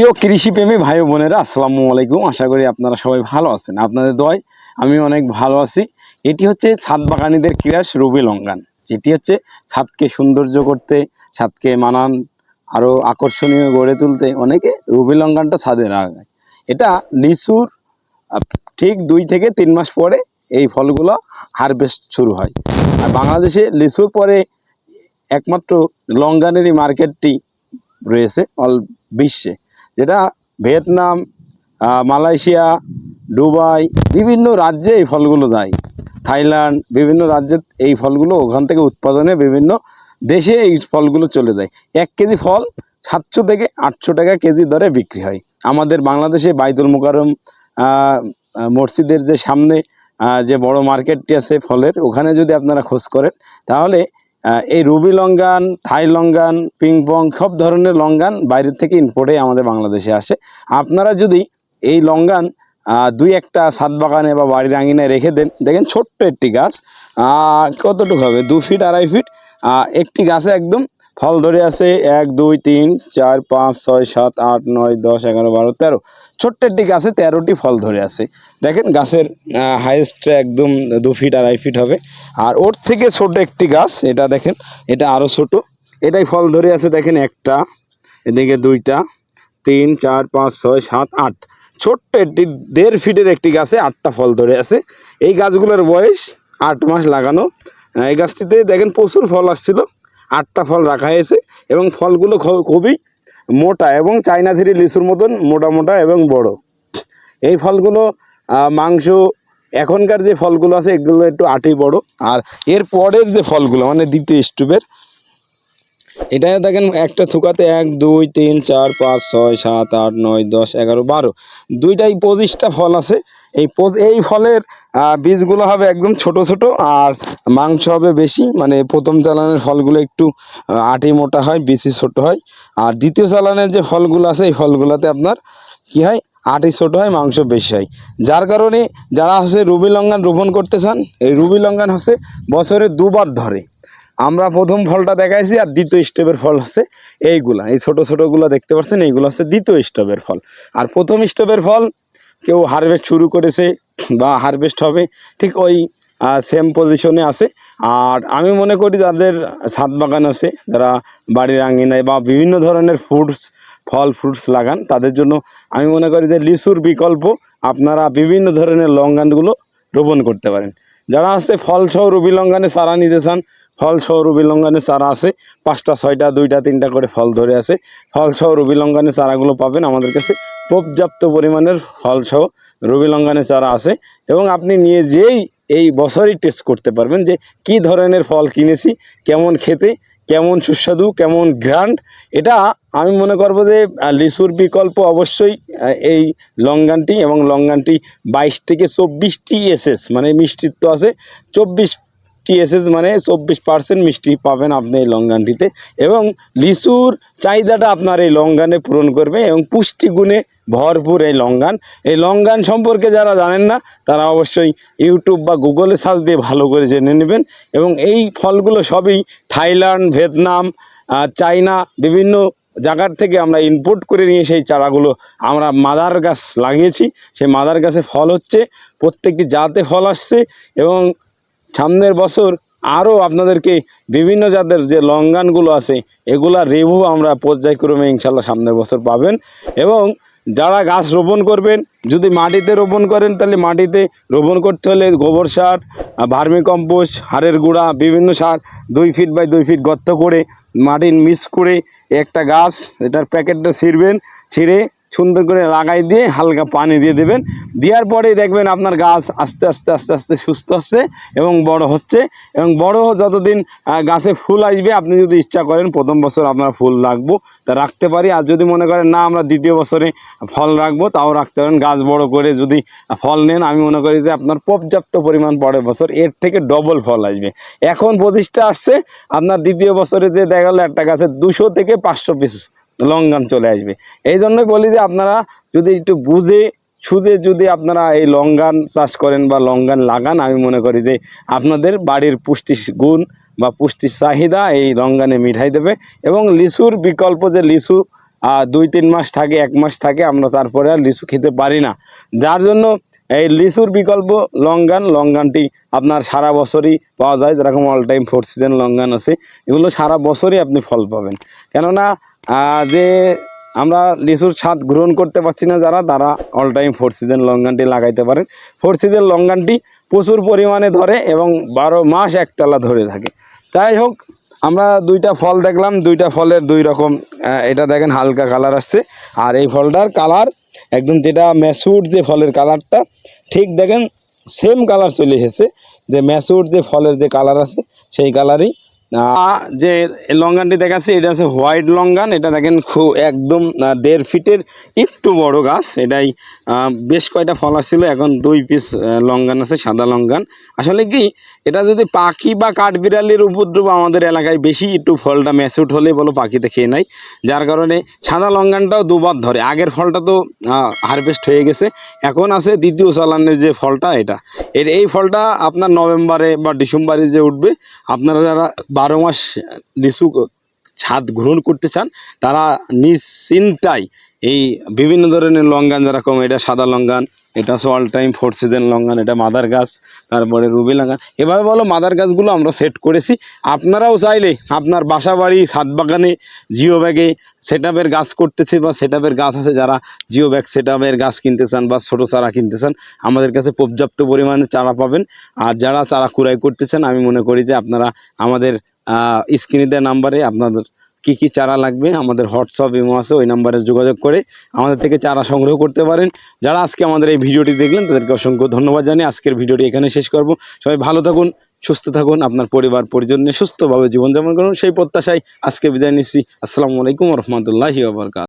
প্রিয় কৃষিপ্রেমী ভাই বোনেরা, আসসালামু আলাইকুম। আশা করি আপনারা সবাই ভালো আছেন। আপনাদের দয়, আমি অনেক ভালো আছি। এটি হচ্ছে ছাদ বাগানিদের ক্রিয়াস রবি লঙ্গান যেটি হচ্ছে ছাদকে সৌন্দর্য করতে, ছাদকে মানান আরও আকর্ষণীয় গড়ে তুলতে অনেকে রবি লঙ্গানটা ছাদে লাগায়। এটা লিচুর ঠিক দুই থেকে তিন মাস পরে এই ফলগুলো হারভেস্ট শুরু হয়। আর বাংলাদেশে লিচুর পরে একমাত্র লঙ্গানেরই মার্কেটটি রয়েছে অল বিশ্বে। যেটা ভিয়েতনাম মালয়েশিয়া, দুবাই, বিভিন্ন রাজ্যে এই ফলগুলো যায়। থাইল্যান্ড, বিভিন্ন রাজ্যে এই ফলগুলো ওখান থেকে উৎপাদনে বিভিন্ন দেশে এই ফলগুলো চলে যায়। এক কেজি ফল সাতশো থেকে আটশো টাকা কেজি দরে বিক্রি হয়। আমাদের বাংলাদেশে বাইতুল মোকারম মসজিদের যে সামনে যে বড় মার্কেটটি আছে ফলের, ওখানে যদি আপনারা খোঁজ করেন, তাহলে এই ruby longan, Thai longan ping pong সব ধরনের লঙ্গান বাইরের থেকে ইম্পোর্টে আমাদের বাংলাদেশে আসে। আপনারা যদি এই লঙ্গান দুই একটা ছাদ বাগানে বা বাড়ির আঙিনায় রেখে দেন, দেখেন ছোট্ট একটি গাছ কতটুকু হবে? দু ফিট আড়াই ফিট একটি গাছে একদম ফল ধরে আছে, এক, দুই, তিন, চার, পাঁচ, ছয়, সাত, আট, নয়, দশ, এগারো, বারো, তেরো। ছোট্ট একটি গাছে তেরোটি ফল ধরে আছে। দেখেন গাছের হাইয়েস্ট একদম দু ফিট আড়াই ফিট হবে। আর ওর থেকে ছোট একটি গাছ, এটা দেখেন, এটা আরও ছোট। এটাই ফল ধরে আছে, দেখেন একটা, এদিকে দুইটা, তিন, চার, পাঁচ, ছয়, সাত, আট। ছোট্ট একটি, দেড় ফিটের একটি গাছে আটটা ফল ধরে আছে। এই গাছগুলোর বয়স আট মাস লাগানো। এই গাছটিতে দেখেন প্রচুর ফল আসছিল। আটটা ফল রাখা হয়েছে এবং ফলগুলো খুবই মোটা এবং চাইনা থ্রি লিচুর মতন মোটা মোটা এবং বড়। এই ফলগুলো মাংস, এখনকার যে ফলগুলো আছে, এগুলো একটু আটি বড়। আর এর পরের যে ফলগুলো মানে দ্বিতীয় স্টুপের, এটা দেখেন একটা থুকাতে এক, দুই, তিন, চার, পাঁচ, ছয়, সাত, আট, নয়, দশ, এগারো, বারো। দুইটাই পঁচিশটা ফল আছে। এই এই ফলের বীজগুলো হবে একদম ছোট ছোট আর মাংস হবে বেশি। মানে প্রথম চালানের ফলগুলো একটু আটি মোটা হয়, বেশি ছোট হয়। আর দ্বিতীয় চালানের যে ফলগুলো আছে, এই ফলগুলোতে আপনার কি হয়? আটি ছোট হয়, মাংস বেশি হয়। যার কারণে যারা হচ্ছে রুবি লঙ্গান রোপণ করতে চান, এই রুবি লঙ্গান হচ্ছে বছরে দুবার ধরে। আমরা প্রথম ফলটা দেখাইছি আর দ্বিতীয় স্টেপের ফল হচ্ছে এইগুলা। এই ছোট ছোটগুলো দেখতে পাচ্ছেন, এইগুলো হচ্ছে দ্বিতীয় স্টেপের ফল। আর প্রথম স্টেপের ফল কেউ হারভেস্ট শুরু করেছে বা হারভেস্ট হবে, ঠিক ওই সেম পজিশনে আছে। আর আমি মনে করি যাদের ছাদ বাগান আছে, যারা বাড়ির আঙিনায় বা বিভিন্ন ধরনের ফ্রুটস ফল ফ্রুটস লাগান, তাদের জন্য আমি মনে করি যে লিচুর বিকল্প আপনারা বিভিন্ন ধরনের লঙ্গানগুলো রোপণ করতে পারেন। যারা আছে ফল সহ রবি লঙ্গানে চারা নিতে চান ফল সহ রবি লঙ্গানে চারা আছে। পাঁচটা, ছয়টা, দুইটা, তিনটা করে ফল ধরে আছে। ফল সহ রবি লঙ্গানে চারাগুলো পাবেন আমাদের কাছে। পর্যাপ্ত পরিমাণের ফল সহ রবি লঙ্গানে চারা আছে এবং আপনি নিয়ে যেই এই বছরই টেস্ট করতে পারবেন যে কি ধরনের ফল কিনেছি, কেমন খেতে, কেমন সুস্বাদু, কেমন গ্র্যান্ড এটা আমি মনে করব যে লিচুর বিকল্প অবশ্যই এই লঙ্গানটি এবং লঙ্গানটি বাইশ থেকে চব্বিশটি এসএস মানে মিষ্টিত্ব আছে। চব্বিশ টিএসএস মানে চব্বিশ পার্সেন্ট মিষ্টি পাবেন আপনি এই লঙ্গানটিতে এবং লিচুর চাহিদাটা আপনার এই লঙ্গানে পূরণ করবে এবং পুষ্টিগুণে ভরপুর এই লঙ্গান। এই লঙ্গান সম্পর্কে যারা জানেন না, তারা অবশ্যই ইউটিউব বা গুগলে সার্চ দিয়ে ভালো করে জেনে নেবেন এবং এই ফলগুলো সবই থাইল্যান্ড, ভিয়েতনাম চায়না বিভিন্ন জায়গার থেকে আমরা ইনপুট করে নিয়ে সেই চারাগুলো আমরা মাদার গাছ লাগিয়েছি। সেই মাদার গাছে ফল হচ্ছে, প্রত্যেকটি জাতে ফল আসছে এবং সামনের বছর আরও আপনাদেরকে বিভিন্ন জাতের যে লঙ্গানগুলো আছে এগুলা রিভিউ আমরা পর্যায়ক্রমে ইনশাল্লাহ সামনের বছর পাবেন। এবং যারা গাছ রোপণ করবেন, যদি মাটিতে রোপণ করেন, তাহলে মাটিতে রোপণ করতে হলে গোবর সার ভার্মি কম্পোস্ট হাড়ের গুঁড়া, বিভিন্ন সার দুই ফিট বাই দুই ফিট গর্ত করে, মাটির মিক্স করে একটা গাছ, এটার প্যাকেটটা ছিঁড়বেন, ছিঁড়ে সুন্দর করে লাগাই দিয়ে হালকা পানি দিয়ে দেবেন। দেওয়ার পরেই দেখবেন আপনার গাছ আস্তে আস্তে আস্তে আস্তে সুস্থ হচ্ছে এবং বড় হচ্ছে এবং বড় যতদিন গাছে ফুল আসবে, আপনি যদি ইচ্ছা করেন প্রথম বছর আপনার ফুল রাখব, তা রাখতে পারি। আর যদি মনে করেন, না, আমরা দ্বিতীয় বছরে ফল রাখব তাও রাখতে পারেন। গাছ বড় করে যদি ফল নেন, আমি মনে করি যে আপনার পর্যাপ্ত পরিমাণ পরের বছর এর থেকে ডবল ফল আসবে। এখন পঁচিশটা আসছে, আপনার দ্বিতীয় বছরে যে দেখা গেলো, একটা গাছে দুশো থেকে পাঁচশো পিস লঙ্ঘন চলে আসবে। এই জন্যই বলি যে আপনারা যদি একটু বুঝে, সুঝে যদি আপনারা এই লঙ্ঘন চাষ করেন বা লঙ্ঘন লাগান, আমি মনে করি যে আপনাদের বাড়ির পুষ্টি গুণ বা পুষ্টির চাহিদা এই লঙ্ঘনে মিঠাই দেবে এবং লিচুর বিকল্প যে লিচু দুই তিন মাস থাকে, এক মাস থাকে, আমরা তারপরে আর লিচু খেতে পারি না। যার জন্য এই লিচুর বিকল্প লঙ্গান লঙ্গানটি আপনার সারা বছরই পাওয়া যায়, যেরকম all time four season longan আছে, এগুলো সারা বছরই আপনি ফল পাবেন। কেননা যে আমরা লিচুর স্বাদ গ্রহণ করতে পারছি না যারা, তারা অল টাইম ফোর সিজন লঙ্গানটি লাগাইতে পারেন ফোর সিজন লঙ্গানটি প্রচুর পরিমাণে ধরে এবং বারো মাস একতলা ধরে থাকে। যাই হোক, আমরা দুইটা ফল দেখলাম। দুইটা ফলের দুই রকম এটা দেখেন হালকা কালার আসছে। আর এই ফলটার কালার একদম যেটা ম্যাসুর যে ফলের কালারটা ঠিক দেখেন সেম কালার চলে এসেছে। যে ম্যাসুর যে ফলের যে কালার আছে, সেই কালারই যে লঙ্গানটি দেখাচ্ছি, এটা আছে হোয়াইট লঙ্গান। এটা দেখেন খুব একদম দেড় ফিটের একটু বড় গাছ। এটাই বেশ কয়টা ফল আসছিল। এখন দুই পিস লঙ্গান আছে, সাদা লঙ্গান। আসলে কি এটা যদি পাখি বা কাঠবিড়ালির উপদ্রব আমাদের এলাকায় বেশি, একটু ফলটা ম্যাচুট হলে বলো পাখিতে খেয়ে নেয়। যার কারণে সাদা লঙ্গানটাও দুবার ধরে। আগের ফলটা তো হারভেস্ট হয়ে গেছে। এখন আছে দ্বিতীয় চালানের যে ফলটা এটা। এর, এই ফলটা আপনার নভেম্বরে বা ডিসেম্বরে যে উঠবে, আপনারা যারা বারো মাস লিচু ছাদ গ্রহণ করতে চান, তারা নিশ্চিন্তায় এই বিভিন্ন ধরনের লঙ্গান যেরকম এটা সাদা লঙ্গান এটা হচ্ছে all time four season longan এটা মাদার গাছ তারপরে রুবি লঙ্গান এভাবে বলো মাদার গাছগুলো আমরা সেট করেছি। আপনারাও চাইলে আপনার বাসা বাড়ি ছাদ বাগানে জিও ব্যাগে সেট গাছ করতেছে বা সেট গাছ আছে, যারা জিও ব্যাগ সেট গাছ কিনতে চান বা ছোটো চারা কিনতে চান, আমাদের কাছে পর্যাপ্ত পরিমাণে চারা পাবেন। আর যারা চারা কুড়াই করতে চান, আমি মনে করি যে আপনারা আমাদের স্ক্রিনে দেওয়া নাম্বারে আপনাদের কি কি চারা লাগবে, আমাদের হোয়াটসঅ্যাপ, ইমো আছে, ওই নাম্বারে যোগাযোগ করে আমাদের থেকে চারা সংগ্রহ করতে পারেন। যারা আজকে আমাদের এই ভিডিওটি দেখলেন, তাদেরকে অসংখ্য ধন্যবাদ জানিয়ে আজকের ভিডিওটি এখানে শেষ করব। সবাই ভালো থাকুন, সুস্থ থাকুন, আপনার পরিবার পরিজন নিয়ে সুস্থভাবে জীবনযাপন করুন। সেই প্রত্যাশায় আজকে বিদায় নিচ্ছি। আসসালামু আলাইকুম রহমতুল্লাহি আবরকাত